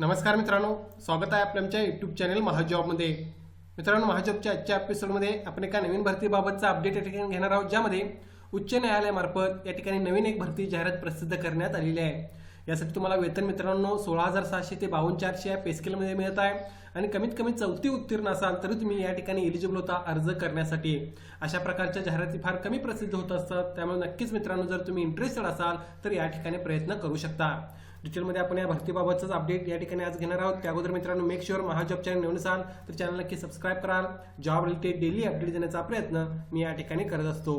नमस्कार मित्रांनो स्वागत आहे आपल्या आमच्या युट्यूब चॅनल महाजॉबमध्ये. मित्रांनो महाजॉबच्या आजच्या एपिसोडमध्ये आपण एका नवीन भरतीबाबतचा अपडेट या ठिकाणी घेणार आहोत ज्यामध्ये उच्च न्यायालयामार्फत या ठिकाणी नवीन एक भरती जाहिरात प्रसिद्ध करण्यात आलेली आहे. यासाठी तुम्हाला वेतन मित्रांनो सोळा हजार सहाशे ते बावन्न चारशे या पेस्केलमध्ये मिळत आहे आणि कमीत कमी चौथी उत्तीर्ण असाल तरी तुम्ही या ठिकाणी एलिजिबल होता अर्ज करण्यासाठी. अशा प्रकारच्या जाहिराती फार कमी प्रसिद्ध होत असतात त्यामुळे नक्कीच मित्रांनो जर तुम्ही इंटरेस्टेड असाल तर या ठिकाणी प्रयत्न करू शकता. फ्युचरमध्ये आपण या भरतीबाबतच अपडेट या ठिकाणी आज घेणार आहोत. त्या अगोदर मित्रांनो मेक शुअर महाजॉब चॅनल नवीन असाल तर चॅनल नक्की सबस्क्राईब कराल. जॉब रिलेटेड डेली अपडेट देण्याचा प्रयत्न मी या ठिकाणी करत असतो.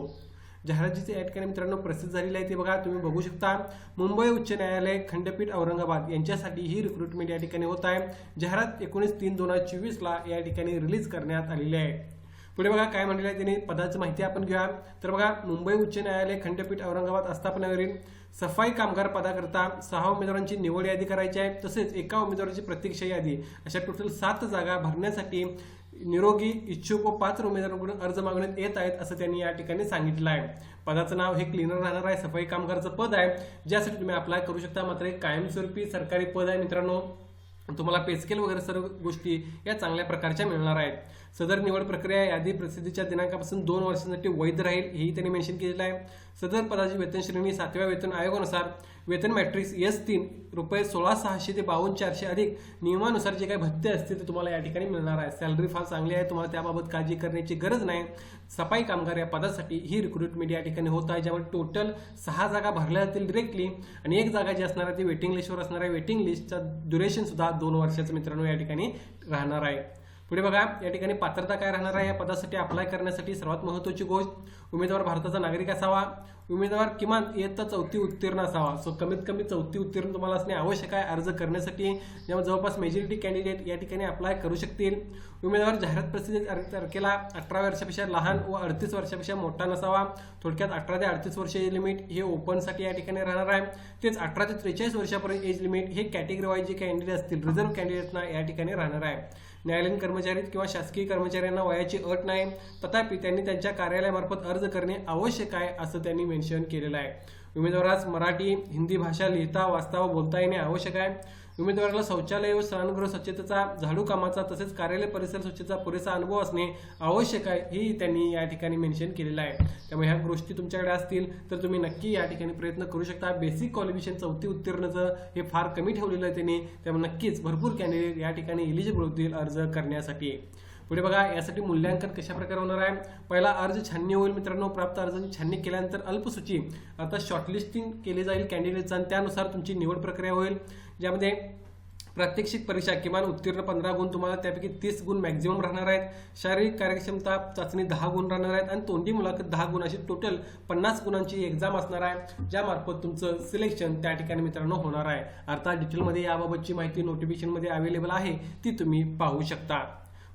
जाहिरात जी या ठिकाणी मित्रांनो प्रसिद्ध झालेली आहे ती बघा तुम्ही बघू शकता. मुंबई उच्च न्यायालय खंडपीठ औरंगाबाद यांच्यासाठी ही रिक्रुटमेंट या ठिकाणी होत आहे. जाहिरात एकोणीस तीन दोन हजार चोवीसला या ठिकाणी रिलीज करण्यात आलेली आहे. पुढे बघा काय म्हणलेलं आहे त्यांनी पदाची माहिती आपण घेऊया. तर बघा मुंबई उच्च न्यायालय खंडपीठ औरंगाबाद आस्थापनावरील सफाई कामगार पदाकरता सहा उमेदवारांची निवड यादी करायची आहे तसेच एका उमेदवाराची प्रतीक्षा यादी. अशा टोटल सात जागा भरण्यासाठी निरोगी इच्छुक व पात्र उमेदवारांकडून अर्ज मागण्यात येत आहेत असं त्यांनी या ठिकाणी सांगितलं आहे. पदाचं नाव हे क्लिनर राहणार आहे सफाई कामगारचं पद आहे. ज्यासाठी तुम्ही अप्लाय करू शकता मात्र एक कायमस्वरूपी सरकारी पद आहे. मित्रांनो तुम्हाला पेस्केल वगैरे सर्व गोष्टी या चांगल्या प्रकारच्या मिळणार आहेत. सदर निवड प्रक्रिया यादी प्रसिद्धीच्या दिनांकापासून दोन वर्षांसाठी वैध राहील हेही त्यांनी मेन्शन केलेलं आहे. सदर पदाची वेतन श्रेणी सातव्या वेतन आयोगानुसार वेतन मॅट्रिक्स एस तीन रुपये सोळा सहाशे ते बावन्न चारशे अधिक नियमानुसार जे काही भत्ते असतील ते तुम्हाला या ठिकाणी मिळणार आहे. सॅलरी फार चांगली आहे तुम्हाला त्याबाबत काळजी करण्याची गरज नाही. सफाई कामगार या पदासाठी ही रिक्रुटमेंट या ठिकाणी होत आहे ज्यामुळे टोटल सहा जागा भरल्या जातील डिरेक्टली आणि एक जागा जी असणार आहे ती वेटिंग लिस्टवर असणार आहे. वेटिंग लिस्टचा ड्युरेशन सुद्धा दोन वर्षाचं मित्रांनो या ठिकाणी राहणार आहे. पुढे बघा या ठिकाणी पात्रता काय राहणार आहे? या पदासाठी अप्लाय करण्यासाठी सर्वात महत्त्वाची गोष्ट उमेदवार भारताचा नागरिक असावा. उमेदवार किमान इयत्ता चौथी उत्तीर्ण असावा. सो कमीत कमी चौथी उत्तीर्ण तुम्हाला असणे आवश्यक आहे अर्ज करण्यासाठी. जेव्हा जवळपास मेजॉरिटी कॅन्डिडेट या ठिकाणी अप्लाय करू शकतील. उमेदवार जाहिरात प्रसिद्धी तारखेला अठरा वर्षापेक्षा लहान व अडतीस वर्षापेक्षा मोठा नसावा. थोडक्यात अठरा ते अडतीस वर्ष एज लिमिट हे ओपनसाठी या ठिकाणी राहणार आहे. तेच अठरा ते त्रेचाळीस वर्षापर्यंत एज लिमिट हे कॅटेगरी वाईज जे कॅन्डिडेट असतील रिझर्व्ह कॅन्डिडेटना या ठिकाणी राहणार आहे. न्यायालयीन कर्मचारी किंवा शासकीय कर्मचाऱ्यांना वयाची अट नाही. तथापि त्यांनी त्यांच्या कार्यालयामार्फत अर्ज करणे आवश्यक आहे असं त्यांनी मेन्शन केलेलं आहे. उमेदवारास मराठी हिंदी भाषा लिहिता वाचता व बोलता येणे आवश्यक आहे. उमेदवाराला शौचालय व स्नानगृह स्वच्छतेचा झाडू कामाचा तसेच कार्यालय परिसर स्वच्छतेचा पुरेसा अनुभव असणे आवश्यक आहे ही त्यांनी या ठिकाणी मेन्शन केलेलं आहे. त्यामुळे ह्या गोष्टी तुमच्याकडे असतील तर तुम्ही नक्की या ठिकाणी प्रयत्न करू शकता. बेसिक क्वालिफिकेशन चौथी उत्तीर्णचं हे फार कमी ठेवलेलं आहे त्यांनी. त्यामुळे नक्कीच भरपूर कॅन्डिडेट या ठिकाणी एलिजिबल होतील अर्ज करण्यासाठी. पुढे बघा यासाठी मूल्यांकन कशा प्रकारे होणार आहे? पहिला अर्ज छाननी होईल मित्रांनो. प्राप्त अर्जाची छाननी केल्यानंतर अल्पसूची अर्थात शॉर्टलिस्टिंग केली जाईल कॅन्डिडेटचा आणि त्यानुसार तुमची निवड प्रक्रिया होईल. ज्यामध्ये प्रात्यक्षिक परीक्षा किमान उत्तीर्ण पंधरा गुण तुम्हाला त्यापैकी तीस गुण मॅक्झिमम राहणार आहेत. शारीरिक कार्यक्षमता चाचणी दहा गुण राहणार आहेत. आणि तोंडी मुलाखत दहा गुण अशी टोटल पन्नास गुणांची एक्झाम असणार आहे ज्यामार्फत तुमचं सिलेक्शन त्या ठिकाणी मित्रांनो होणार आहे. अर्थात डिटेलमध्ये याबाबतची माहिती नोटिफिकेशनमध्ये अवेलेबल आहे ती तुम्ही पाहू शकता.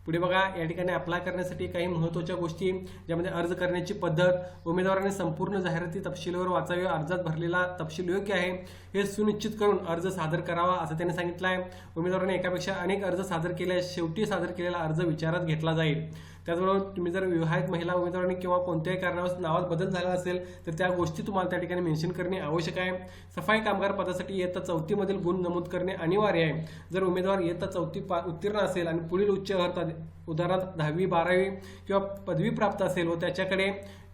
पुढे बघा या ठिकाणी अप्लाय करण्यासाठी काही महत्त्वाच्या गोष्टी ज्यामध्ये अर्ज करण्याची पद्धत उमेदवाराने संपूर्ण जाहिराती तपशीलवर वाचावी अर्जात भरलेला तपशील योग्य आहे हे सुनिश्चित करून अर्ज सादर करावा असं त्यांनी सांगितलं आहे उमेदवाराने एकापेक्षा अनेक अर्ज सादर केल्यास शेवटी सादर केलेला अर्ज विचारात घेतला जाईल. त्याचबरोबर तुम्ही जर विवाहित महिला उमेदवारांनी किंवा कोणत्याही कारणावर नावात बदल झाला असेल तर त्या गोष्टी तुम्हाला त्या ठिकाणी मेन्शन करणे आवश्यक आहे. सफाई कामगार पदासाठी इयत्ता चौथीमधील गुण नमूद करणे अनिवार्य आहे. जर उमेदवार इयत्ता चौथी पा उत्तीर्ण असेल आणि पुढील उच्च उदाहरणार्थ दहावी बारावी किंवा पदवी प्राप्त असेल व त्याच्याकडे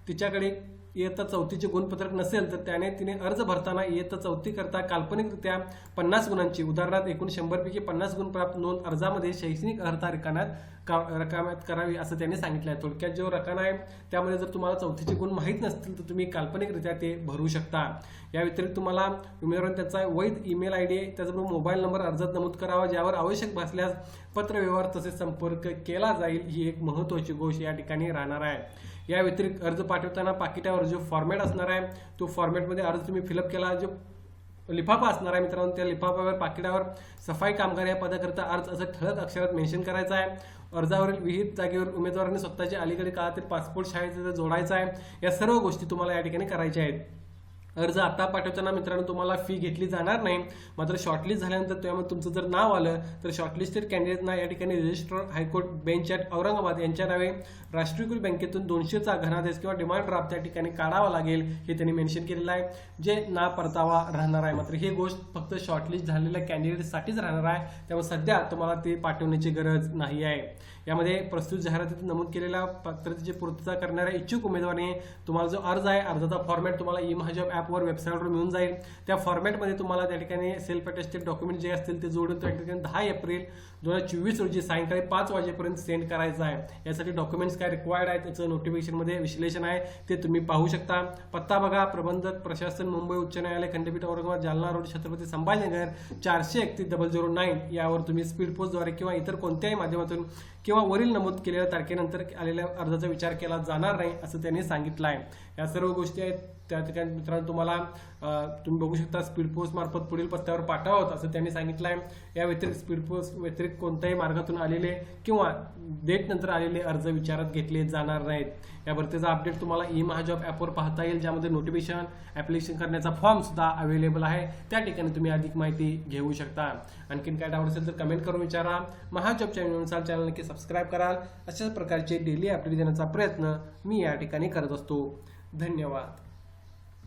तिच्याकडे इयत्ता चौथीचे गुणपत्रक नसेल तर त्याने तिने अर्ज भरताना इयत्ता चौथी करता काल्पनिकरित्या पन्नास गुणांची. उदाहरणार्थ एकूण शंभरपैकी पन्नास गुण प्राप्त नोंद अर्जामध्ये शैक्षणिक अर्हता रिकाम्यात का रकाम्यात करावी असं त्यांनी सांगितलं आहे थोडक्यात जो रकाना आहे त्यामध्ये जर तुम्हाला चौथीचे गुण माहीत नसतील तर तुम्ही काल्पनिकरित्या ते भरू शकता. या व्यतिरिक्त तुम्हाला उमेदवारांनी त्याचा वैध ईमेल आय डी त्याचबरोबर मोबाईल नंबर अर्जात नमूद करावा ज्यावर आवश्यक भासल्यास पत्रव्यवहार तसेच संपर्क केला जाईल ही एक महत्त्वाची गोष्ट या ठिकाणी राहणार आहे. या व्यतिरिक्त अर्ज पाठवताना पाकिटावर जो फॉर्मॅट असणार आहे तो फॉर्मॅटमध्ये अर्ज तुम्ही फिलअप केला जो लिफाफा असणार आहे मित्रांनो त्या लिफाफावर पाकिटावर सफाई कामगार या पदाकरता अर्ज असं ठळक अक्षरात मेन्शन करायचा आहे. अर्जावरील विहित जागेवर उमेदवारांनी स्वतःच्या अलीकडे काळातील पासपोर्ट शाळेचा जोडायचा आहे या सर्व गोष्टी तुम्हाला या ठिकाणी करायच्या आहेत. अर्ज आता पाठवताना मित्रांनो तुम्हाला फी घेतली जाणार नाही. मात्र शॉर्टलिस्ट झाल्यानंतर त्यामध्ये तुमचं जर नाव आलं तर शॉर्टलिस्टेड कॅन्डिडेटना या ठिकाणी registrar high court bench at Aurangabad यांच्या नावे. राष्ट्रीयकृत बँकेतून दोनशेचा घनादेश किंवा डिमांड ड्राफ्ट त्या ठिकाणी काढावा लागेल हे त्यांनी मेन्शन केलेलं आहे. जे ना परतावा राहणार आहे. मात्र ही गोष्ट फक्त शॉर्टलिस्ट झालेल्या कॅन्डिडेटसाठीच राहणार आहे. त्यामुळे सध्या तुम्हाला ते पाठवण्याची गरज नाही आहे. यामध्ये प्रस्तुत जाहिरातीत नमूद केलेल्या पात्रतेची पूर्तता करणाऱ्या इच्छुक उमेदवाराने तुम्हाला जो अर्ज आहे अर्जाचा फॉर्मॅट तुम्हाला ई महाजॉब ॲपवर वेबसाईटवर मिळून जाईल. त्या फॉर्मॅटमध्ये तुम्हाला त्या ठिकाणी सेल्फ अटेस्टेड डॉक्युमेंट जे असतील ते जोडून त्या ठिकाणी दहा एप्रिल दोन हजार चोवीस रोजी सायंकाळी पाच वाजेपर्यंत सेंड करायचं आहे. यासाठी डॉक्युमेंट्स काय रिक्वायर्ड आहे त्याचं नोटिफिकेशनमध्ये विश्लेषण आहे. ते तुम्ही पाहू शकता. पत्ता बघा. प्रबंधक प्रशासन मुंबई उच्च न्यायालय खंडपीठ औरंगाबाद जालना रोड छत्रपती संभाजीनगर चारशे एकतीस डबल झिरो नाईन यावर तुम्ही स्पीड पोस्टद्वारे किंवा इतर कोणत्याही माध्यमातून किंवा वरील नमूद केलेल्या तारखेनंतर आलेल्या अर्जाचा विचार केला जाणार नाही असं त्यांनी सांगितलं आहे या सर्व गोष्टी आहेत त्या ठिकाणी मित्रांनो तुम्हाला तुम्ही बघू शकता स्पीड पोस्ट मार्फत पुढील पत्त्यावर पाठवावं असं त्यांनी सांगितलं आहे या व्यतिरिक्त स्पीड पोस्ट व्यतिरिक्त कोणत्याही मार्गातून आलेले किंवा डेट नंतर आलेले अर्ज विचारात घेतले जाणार नाहीत. या भरतीचा अपडेट तुम्हाला ई महाजॉब ॲपवर पाहता येईल ज्यामध्ये नोटिफिकेशन ॲप्लिकेशन करण्याचा फॉर्म सुद्धा अवेलेबल आहे. त्या ठिकाणी तुम्ही अधिक माहिती घेऊ शकता. आणखीन काय डाऊट असेल तर कमेंट करून विचारा. महाजॉब चॅनल चॅनल नक्की सबस्क्राईब कराल. अशाच प्रकारचे डेली अपडेट देण्याचा प्रयत्न मी या ठिकाणी करत असतो. धन्यवाद.